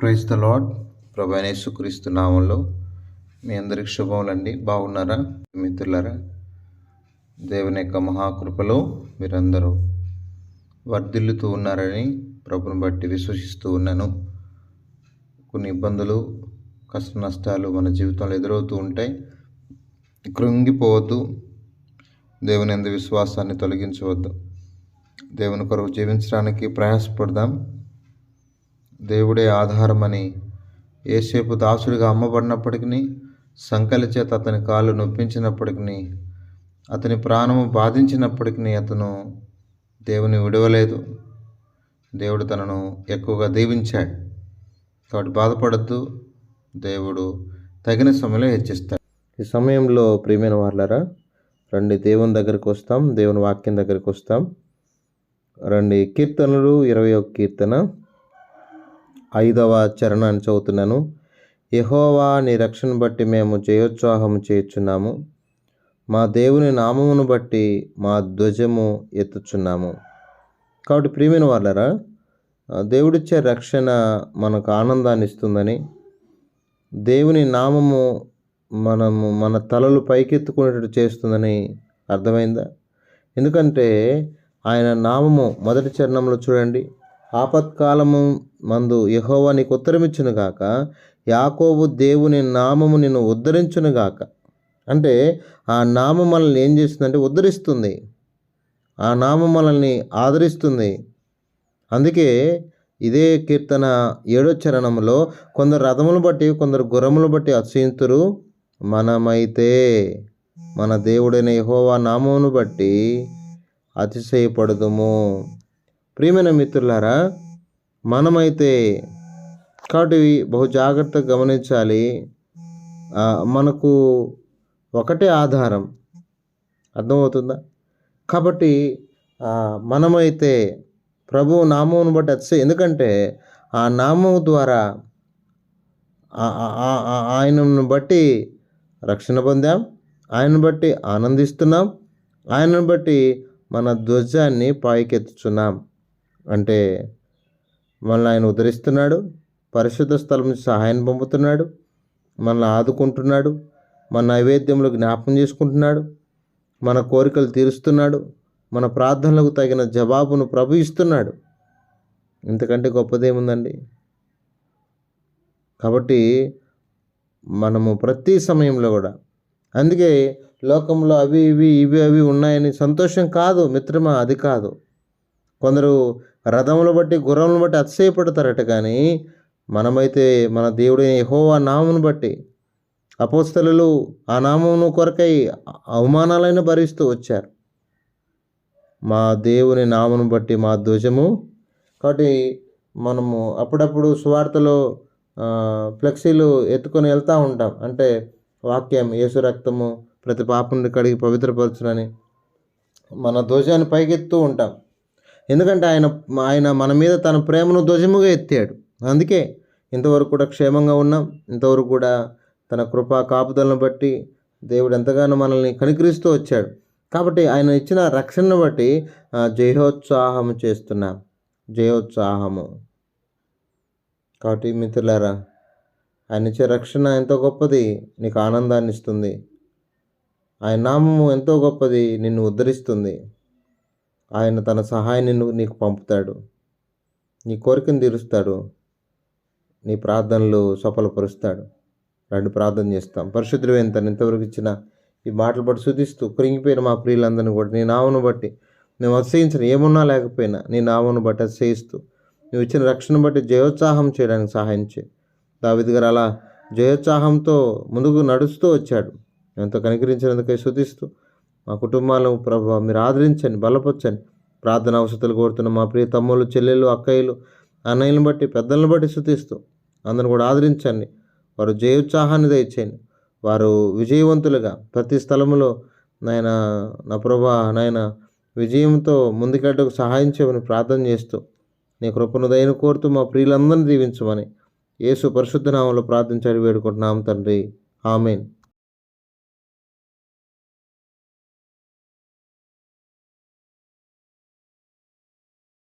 Praise the lord ప్రభానేసుక్రీస్తు నామంలో మీ అందరికి శుభములండి. బాగున్నారా? మిత్రులారా దేవుని యొక్క మహాకృపలో మీరందరూ వర్ధిల్లుతూ ఉన్నారని ప్రభుని బట్టి విశ్వసిస్తూ ఉన్నాను. కొన్ని ఇబ్బందులు కష్ట నష్టాలు మన జీవితంలో ఎదురవుతూ ఉంటాయి. కృంగిపోవద్దు. దేవుని ఎందు విశ్వాసాన్ని తొలగించవద్దు. దేవుని కొరకు జీవించడానికి ప్రయాసపడదాం. దేవుడే ఆధారమని. ఏసేపు దాసుడిగా అమ్మబడినప్పటికీ సంకలి చేత అతని కాళ్ళు నొప్పించినప్పటికీ అతని ప్రాణము బాధించినప్పటికీ అతను దేవుని విడవలేదు. దేవుడు తనను ఎక్కువగా దీవించాడు. కాబట్టి బాధపడద్దు. దేవుడు తగిన సమయంలో హెచ్చిస్తాడు. ఈ సమయంలో ప్రియమైన వాళ్ళరా రండి దేవుని దగ్గరికి వస్తాం దేవుని వాక్యం దగ్గరికి వస్తాం. రండి కీర్తనలు ఇరవై ఒక కీర్తన. ఐదవ చరణాన్ని చదువుతున్నాను. యహోవా నీ రక్షణ బట్టి మేము జయోత్సాహము చేయుచున్నాము. మా దేవుని నామమును బట్టి మా ధ్వజము ఎత్తుచున్నాము. కాబట్టి ప్రియమైన వాళ్ళరా దేవుడిచ్చే రక్షణ మనకు ఆనందాన్ని ఇస్తుందని దేవుని నామము మనము మన తలలు పైకెత్తుకునేటట్టు చేస్తుందని అర్థమైందా? ఎందుకంటే ఆయన నామము మొదటి చరణంలో చూడండి. ఆపత్కాలము మందు యహోవా నీకు ఉత్తరమిచ్చునుగాక యాకోబు దేవుని నామము నిన్ను ఉద్ధరించునుగాక. అంటే ఆ నామం మనల్ని ఏం చేస్తుందంటే ఉద్ధరిస్తుంది. ఆ నామం మనల్ని ఆదరిస్తుంది. అందుకే ఇదే కీర్తన ఏడో చరణంలో కొందరు రథములు బట్టి కొందరు గుర్రములు బట్టి అసీంతురు మనమైతే మన దేవుడైన యహోవా నామమును బట్టి అతిశయపడదుము. ప్రియమైన మిత్రులారా మనమైతే కాబట్టి బహు జాగ్రత్తగా గమనించాలి. మనకు ఒకటే ఆధారం. అర్థమవుతుందా? కాబట్టి మనమైతే ప్రభు నామమును బట్టి అతిశయ. ఎందుకంటే ఆ నామం ద్వారా ఆయనను బట్టి రక్షణ పొందాం. ఆయనను బట్టి ఆనందిస్తున్నాం. ఆయనను బట్టి మన ధ్వజాన్ని పైకెత్తుచున్నాం. అంటే మనల్ని ఆయన ఉద్ధరిస్తున్నాడు పరిశుద్ధ స్థలం నుంచి సహాయం పంపుతున్నాడు మనల్ని ఆదుకుంటున్నాడు మన నైవేద్యంలో జ్ఞాపం చేసుకుంటున్నాడు మన కోరికలు తీరుస్తున్నాడు మన ప్రార్థనలకు తగిన జవాబును ప్రభు ఇస్తున్నాడు. ఇంతకంటే గొప్పదేముందండి కాబట్టి మనము ప్రతి సమయంలో కూడా అందుకే లోకంలో అవి ఇవి ఇవి అవి ఉన్నాయని సంతోషం కాదు మిత్రమా అది కాదు. కొందరు రథములు బట్టి గుర్రములను బట్టి అతిశయపడతారట కానీ మనమైతే మన దేవుడైన యహోవా నామును బట్టి అపోస్తలు ఆ నామమును కొరకై అవమానాలైన భరిస్తూ వచ్చారు. మా దేవుని నామను బట్టి మా ధ్వజము. కాబట్టి మనము అప్పుడప్పుడు సువార్తలో ఫ్లెక్సీలు ఎత్తుకొని వెళ్తూ ఉంటాం. అంటే వాక్యం యేసు రక్తము ప్రతి పాపం కడిగి పవిత్రపరచునని. మన ధ్వజాన్ని పైకెత్తూ ఉంటాం. ఎందుకంటే ఆయన ఆయన మన మీద తన ప్రేమను ధ్వజముగా ఎత్తాడు. అందుకే ఇంతవరకు కూడా క్షేమంగా ఉన్నాం. ఇంతవరకు కూడా తన కృపా కాపుదలను బట్టి దేవుడు ఎంతగానో మనల్ని కనికరిస్తూ వచ్చాడు. కాబట్టి ఆయన ఇచ్చిన రక్షణను బట్టి జయోత్సాహము చేస్తున్నాం. జయోత్సాహము. కాబట్టి మిత్రులారా ఆయన ఇచ్చే రక్షణ ఎంతో గొప్పది నీకు ఆనందాన్ని ఇస్తుంది. ఆయన నామము ఎంతో గొప్పది నిన్ను ఉద్ధరిస్తుంది. ఆయన తన సహాయాన్ని నీకు పంపుతాడు. నీ కోరికను తీరుస్తాడు. నీ ప్రార్థనలు సఫలపరుస్తాడు. రెండు ప్రార్థన చేస్తాం. పరిశుద్ధులు ఎంత ఇంతవరకు ఇచ్చిన ఈ మాటలు బట్టి శుద్ధిస్తూ కృంగిపోయిన మా ప్రియులందరినీ కూడా నీ నామను బట్టి మేము అతిశయించిన ఏమున్నా లేకపోయినా నీ నామను బట్టి అతిశయిస్తూ నువ్వు ఇచ్చిన రక్షణ బట్టి జయోత్సాహం చేయడానికి సహాయం చేయి. దావిది గారు అలా జయోత్సాహంతో ముందుకు నడుస్తూ వచ్చాడు. ఎంతో కనికరించినందుకై శుద్ధిస్తూ మా కుటుంబాలను ప్రభావ మీరు ఆదరించండి బలపరచండి. ప్రార్థన అవసరాలు కోరుతున్న మా ప్రియ తమ్ముళ్ళు చెల్లెళ్ళు అక్కయ్యలు అన్నయ్యలను బట్టి పెద్దలను బట్టి శుతిస్తూ అందరూ కూడా ఆదరించండి. వారు జయోత్సాహాన్ని దయచేయండి. వారు విజయవంతులుగా ప్రతి స్థలంలో నాయన నా ప్రభా నాయన విజయంతో ముందుకెళ్ళకు సహాయం చేయమని ప్రార్థన చేస్తూ నీ కృపను దయను కోరుతూ మా ప్రియులందరినీ దీవించమని యేసు పరిశుద్ధ నామంలో ప్రార్థించాడు వేడుకుంటున్నాం తండ్రి. ఆమెన్.